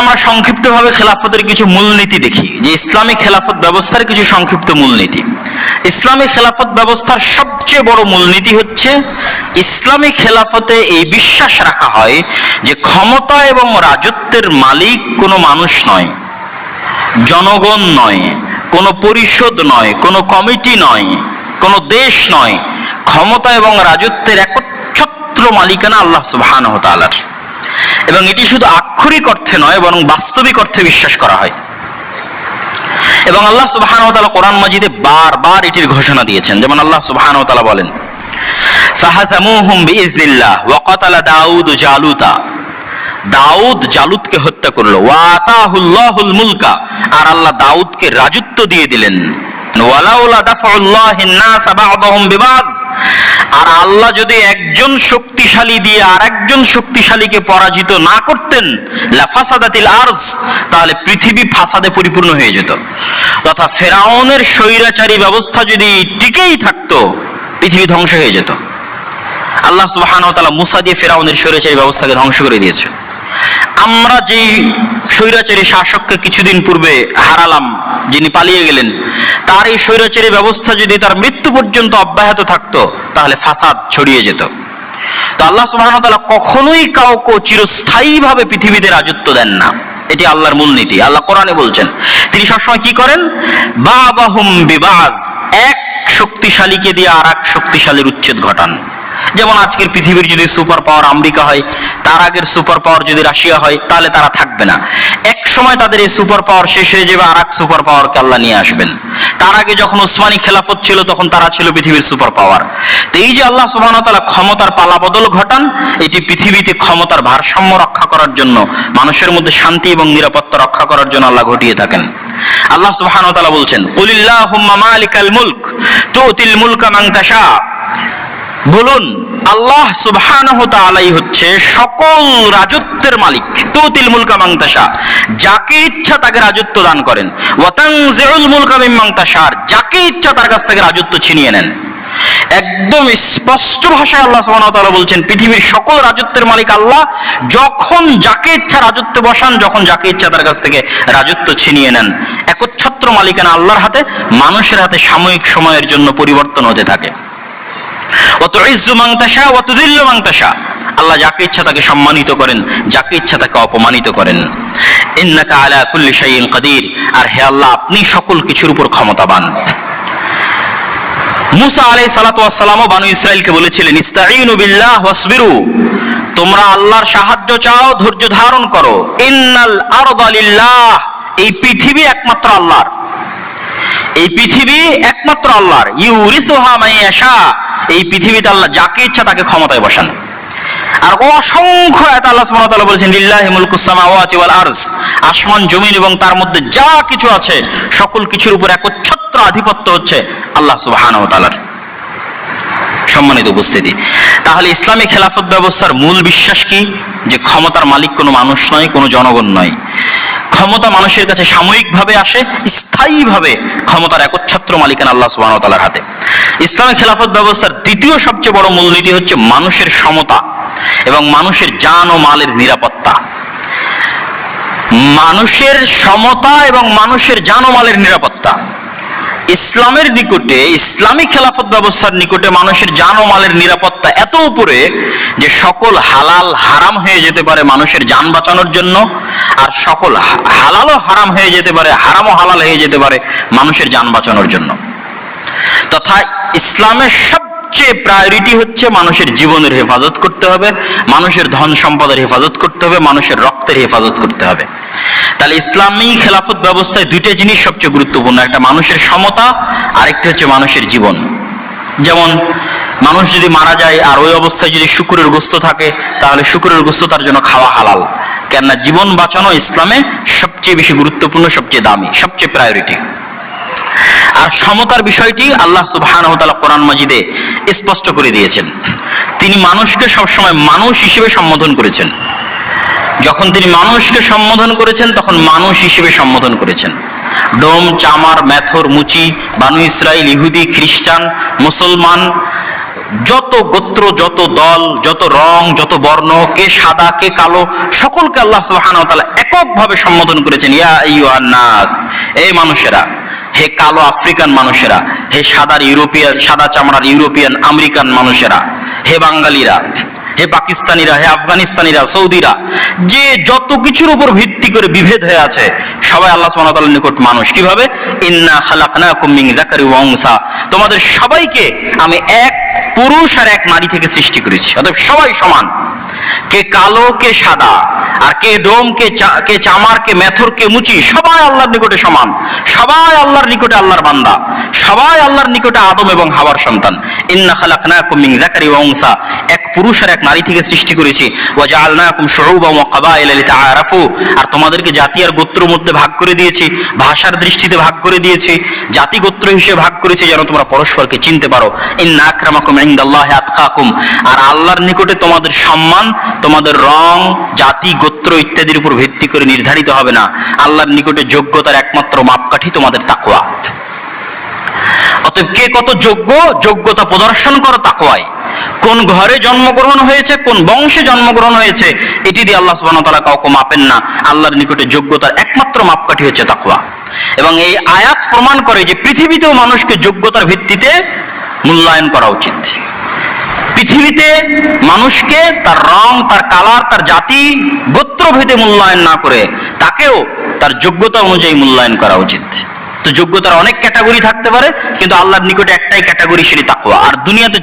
আমরা সংক্ষিপ্তভাবে খেলাফতের কিছু মূলনীতি দেখি, যে ইসলামী খেলাফত ব্যবস্থার কিছু সংক্ষিপ্ত মূলনীতি। ইসলামী খেলাফত ব্যবস্থার সবচেয়ে বড় মূলনীতি হচ্ছে, ইসলামী খেলাফতে এই বিশ্বাস রাখা হয় যে ক্ষমতা এবং রাজত্বের মালিক কোনো মানুষ নয়, জনগণ নয়, কোনো পরিষদ নয়, কোনো কমিটি নয়, কোনো দেশ নয়। ক্ষমতা এবং রাজত্বের একচ্ছত্র মালিকানা আল্লাহ সুবহানাহু ওয়া তাআলার। এবং এটি শুধু আক্ষরিক অর্থে নয়, বরং বাস্তবিক অর্থে বিশ্বাস করা হয়। এবং আল্লাহ সুবহানাহু ওয়া তাআলা কোরআন মাজিদে বারবার এটির ঘোষণা দিয়েছেন। যেমন আল্লাহ সুবহানাহু ওয়া তাআলা বলেন, ফাহাজামুহুম বিইذনিল্লাহ ওয়া কাতালা দাউদ জালুতা। দাউদ জালুদকে হত্যা করল। ওয়াতাহুল্লাহুল মুলকা। আর আল্লাহ দাউদকে রাজত্ব দিয়ে দিলেন। ওয়ালাউলা দাফাউল্লাহিন নাস বা'দাহুম বিবাদ। আর আল্লাহ যদি একজন শক্তিশালী দিয়ে আর আরেকজন শক্তিশালীকে পরাজিত না করতেন লাফাসাদাতিল আরজ, তাহলে পৃথিবী ফাসাদে পরিপূর্ণ হয়ে যেত। তথা ফেরাউনের স্বৈরাচারী ব্যবস্থা যদি টিকেই থাকতো, পৃথিবী ধ্বংস হয়ে যেত। আল্লাহ সুবহানাহু ওয়া তাআলা মুসা দিয়ে ফেরাউনের স্বৈরাচারী ব্যবস্থাকে ধ্বংস করে দিয়েছে আমরা যেই স্বৈরাচারী শাসককে কিছুদিন পূর্বে হারালাম, যিনি পালিয়ে গেলেন, তার এই স্বৈরাচারী ব্যবস্থা যদি তার মৃত্যু পর্যন্ত অব্যাহত থাকতো তাহলে ফাসাদ ছড়িয়ে যেত। তো আল্লাহ সুবাহ কখনোই কাউকে চিরস্থায়ীভাবে পৃথিবীতে রাজত্ব দেন না। এটি আল্লাহর মূলনীতি। আল্লাহ কোরআনে বলছেন, তিনি সবসময় কি করেন? বাবাহুম বিবাজ, এক শক্তিশালীকে দিয়ে আর এক শক্তিশালীর উচ্ছেদ ঘটান। যেমন আজকের পৃথিবীর যদি সুপার পাওয়ার আমেরিকা হয়, তার আগের সুপার পাওয়ার যদি রাশিয়া হয়, তাহলে তারা থাকবে না। এক সময় তাদের এই সুপার পাওয়ার শেষ হয়ে যাবে, আর এক সুপার পাওয়ারকে আল্লাহ নিয়ে আসবেন। তার আগে যখন ওসমানী খেলাফত ছিল, তখন তারা ছিল পৃথিবীর সুপার পাওয়ার। তো এই যে আল্লাহ সুবাহ তালা ক্ষমতার পালাবদল ঘটান, এটি পৃথিবীতে ক্ষমতার ভারসাম্য রক্ষা করার জন্য, মানুষের মধ্যে শান্তি এবং নিরাপত্তা রক্ষা করার জন্য আল্লাহ ঘটিয়ে থাকেন। আল্লাহ সুবাহ তালা বলছেন, কুলিল্লাহুম্মা মালিকাল মুলক তুতিল মুলকা মান তাশা। বলুন, আল্লাহ সুবহানাহু তাআলাই হচ্ছে সকল রাজত্বের মালিক, তুতিল মুলকা তাশা, যাকে ইচ্ছা তাকে রাজত্ব দান করেন। ওয়া তানজিউল মুলকা মিম্মান তাশার যাকে ইচ্ছা তার কাছ থেকে রাজত্ব ছিনিয়ে নেন। একদম স্পষ্ট ভাষায় আল্লাহ সুবহানাহু তাআলা বলছেন, পৃথিবীর সকল রাজত্বের মালিক আল্লাহ, যখন যাকে ইচ্ছা রাজত্বে বসান, যখন যাকে ইচ্ছা তার কাছ থেকে রাজত্ব ছিনিয়ে নেন। একচ্ছত্র মালিকানা আল্লাহর হাতে, মানুষের হাতে সাময়িক সময়ের জন্য পরিবর্তন হতে থাকে। মান তাশা ওয়া তুযিল্লু মান আল্লাহ যাকে ইচ্ছা তাকে সম্মানিত করেন, যাকে ইচ্ছা তাকে অপমানিত করেন। ইন্নাকা আলা কুল্লি শাইইন কাদির। আর হে আল্লাহ, আপনি সকল কিছুর উপর ক্ষমতাবান। মুসা আলাইহিস সালাতু ওয়াস বানু ইসরাইলকে বলেছিলেন, ইস্তাঈনু বিল্লাহ তোমরা আল্লাহর সাহায্য চাও, ধৈর্য ধারণ করো। ইন্নাল আরদা লিল্লাহ। এই পৃথিবী একমাত্র আল্লাহর। এই পৃথিবী একমাত্র আল্লাহর। ইউরিসুহা এই পৃথিবীতে আল্লাহ যাকে ইচ্ছা তাকে ক্ষমতায় বসান। আর অসংখ্য এত আল্লাহ সুবহানাহু তাআলা বলেছেন, লিল্লাহি মুলকুস সামাওয়াতি ওয়াল আসমান, জমিন এবং তার মধ্যে যা কিছু আছে, সকল কিছুর উপর একচ্ছত্র আধিপত্য হচ্ছে আল্লাহ সম্মানিত উপস্থিতি, তাহলে ইসলামী খেলাফত ব্যবস্থার মূল বিশ্বাস কি? যে ক্ষমতার মালিক কোনো মানুষ নয়, কোনো জনগণ নয়। ক্ষমতা মানুষের কাছে সাময়িকভাবে আসে স্থায়ীভাবে ক্ষমতার একচ্ছত্র মালিকানা আল্লাহ তাআলার হাতে। ইসলামী খেলাফত ব্যবস্থার দ্বিতীয় সবচেয়ে বড় মূলনীতি হচ্ছে মানুষের সমতা এবং মানুষের জান ও মালের নিরাপত্তা। মানুষের সমতা এবং মানুষের জান ও মালের নিরাপত্তা। ইসলামের নিকটে, ইসলামী খেলাফত ব্যবস্থার নিকটে মানুষের জান ও মালের নিরাপত্তা এত উপরে যে সকল হালাল হারাম হয়ে যেতে পারে মানুষের যান বাঁচানোর জন্য, আর সকল হালালও হারাম হয়ে যেতে পারে, হারামও হালাল হয়ে যেতে পারে মানুষের যান বাঁচানোর জন্য। তথা ইসলামের সবচেয়ে প্রায়োরিটি হচ্ছে মানুষের জীবনের হেফাজত করতে হবে, মানুষের ধন সম্পদের হেফাজত করতে হবে, মানুষের রক্তের হেফাজত করতে হবে। তাহলে ইসলামী খেলাফত ব্যবস্থায় দুইটা জিনিস সবচেয়ে গুরুত্বপূর্ণ, একটা মানুষের সমতা, আরেকটা হচ্ছে মানুষের জীবন। যেমন, মানুষ যদি মারা যায় আর ওই অবস্থায় যদি শুকুরের গোস্ত থাকে, তাহলে শুকুরের গোস্ত তার জন্য খাওয়া হালাল। কেননা জীবন বাঁচানো ইসলামে সবচেয়ে বেশি গুরুত্বপূর্ণ, সবচেয়ে দামি, সবচেয়ে প্রায়োরিটি সমতার বিষয়টি আল্লাহ সুবহানাহু ওয়া তাআলা কোরআন মাজিদে স্পষ্ট করে দিয়েছেন। তিনি মানুষকে সবসময় মানুষ হিসেবে সম্বোধন করেছেন। যখন তিনি মানুষকে সম্বোধন করেছেন, তখন মানুষ হিসেবে সম্বোধন করেছেন। ডোম, চামার মেথর মুচি, বানু ইসরাইল, ইহুদি, খ্রিস্টান, মুসলমান, যত গোত্র, যত দল, যত রং, যত বর্ণ, কে সাদা, কে কালো, সকলকে আল্লাহ সুবহানাহু ওয়া তাআলা এককভাবে সম্বোধন করেছেন, ইয়া আইয়ুহান নাস এই মানুষেরা হে কালো আফ্রিকান মানুষেরা, হে সাদার ইউরোপিয়ান, সাদা চামড়ার ইউরোপিয়ান আমেরিকান মানুষেরা, হে বাঙালিরা, হে পাকিস্তানিরা, হে আফগানিস্তানিরা, সৌদিরা, যে যত কিছুর উপর ভিত্তি করে বিভেদ হয়ে আছে, সবাই আল্লাহ সুবহানাহু নিকট মানুষ। কীভাবে? ইন্না খালাকনাকুম মিন যাকারি ওয়া তোমাদের সবাইকে আমি এক পুরুষ আর এক নারী থেকে সৃষ্টি করেছি, অতএব সবাই সমান। কে কালো, কে সাদা, আর কে ডোম, কে কে চামার, কে মেথর কে মুচি, সবাই আল্লাহর নিকটে সমান। সবাই আল্লাহর নিকটে আল্লাহর বান্দা। সবাই আল্লাহর নিকটে আদম এবং হাওয়ার সন্তান। ইন্না খালাকনাকুম মিন যাকারি ওয়া উনসা। এক পুরুষ আর এক নারী থেকে সৃষ্টি করেছি। ওয়া জাআলনাকুম শুউবান ওয়া কাবাইলা লিতাআরাফু। আর তোমাদেরকে জাতি আর গোত্রের মধ্যে ভাগ করে দিয়েছি, ভাষার দৃষ্টিতে ভাগ করে দিয়েছি, জাতি গোত্র হিসেবে ভাগ করেছি যেন তোমরা পরস্পরকে চিনতে পারো। ইন্না আকরামাকুম ইনদাল্লাহি আতকাকুম। আর আল্লাহর নিকটে তোমাদের সম্মান তোমাদের রং, জাতি, গোত্র ইত্যাদির উপর ভিত্তি করে নির্ধারিত হবে না। আল্লাহর নিকটে যোগ্যতার একমাত্র মাপকাঠি তোমাদের তাকওয়া। অতএব কে কত যোগ্য, যোগ্যতা প্রদর্শন করো তাকওয়াই কোন ঘরে জন্মগ্রহণ হয়েছে, কোন বংশে জন্মগ্রহণ হয়েছে, এটি দিয়ে আল্লাহ সুবহানাহু ওয়া তাআলা কাউকে মাপেন না। আল্লাহর নিকটে যোগ্যতার একমাত্র মাপকাঠি হচ্ছে তাকওয়া। এবং এই আয়াত প্রমাণ করে যে পৃথিবীতেও মানুষকে যোগ্যতার ভিত্তিতে মূল্যায়ন করা উচিত। পৃথিবীতে মানুষকে তার রং, তার কালার তার জাতি, গোত্রভেদে মূল্যায়ন না করে তাকেও তার যোগ্যতা অনুযায়ী মূল্যায়ন করা উচিত। তো যোগ্যতার অনেক ক্যাটাগরি থাকতে পারে, কিন্তু আল্লাহর নিকটে একটাই ক্যাটাগরি সেটি তাকুয়া আর দুনিয়াতে